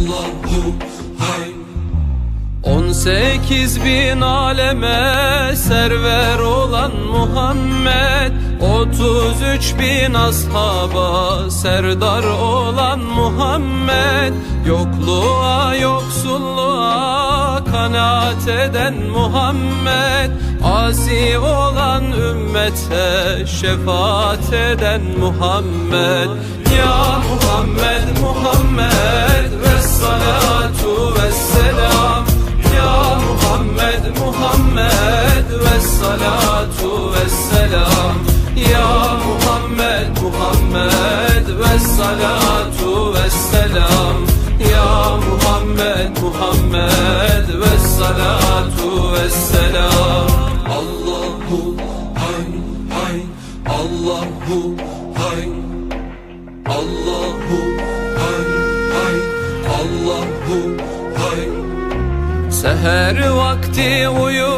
Allahu hay 18 bin aleme server olan Muhammed 33 bin ashaba serdar olan Muhammed. Yokluğa yoksulluğa kanaat eden Muhammed. Asi olan ümmete şefaat eden Muhammed. Ya Muhammed Muhammed Muhammed Muhammed ve salatu ve selam Ya Muhammed Muhammed ve salatu ve selam Allahu hay hay Allahu hay. Allahu hay hay Allahu hay. Seher vakti uyumaz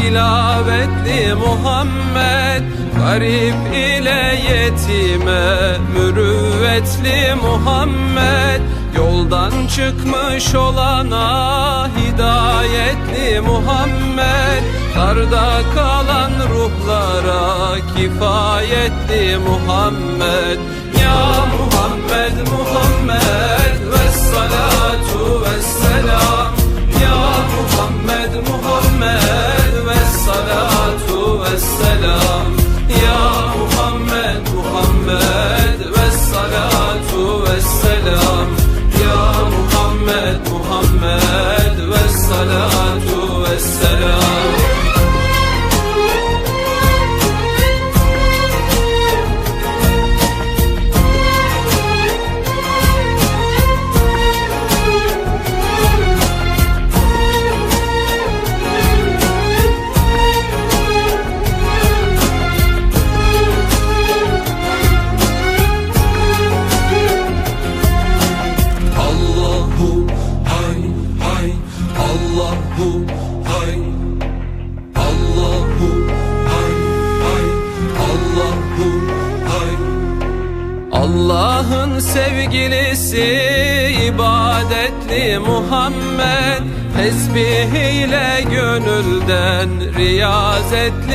tilavetli Muhammed. Garip ile yetime mürüvvetli Muhammed. Yoldan çıkmış olana hidayetli Muhammed. Darda kalan ruhlara kifayetli Muhammed. Ya Muhammed Muhammed Ya Muhammed Muhammed Allahu hay. Allahu hay hay. Allahu hay. Allah'ın sevgilisi ibadetli Muhammed. Tesbih ile gönülden riyazetli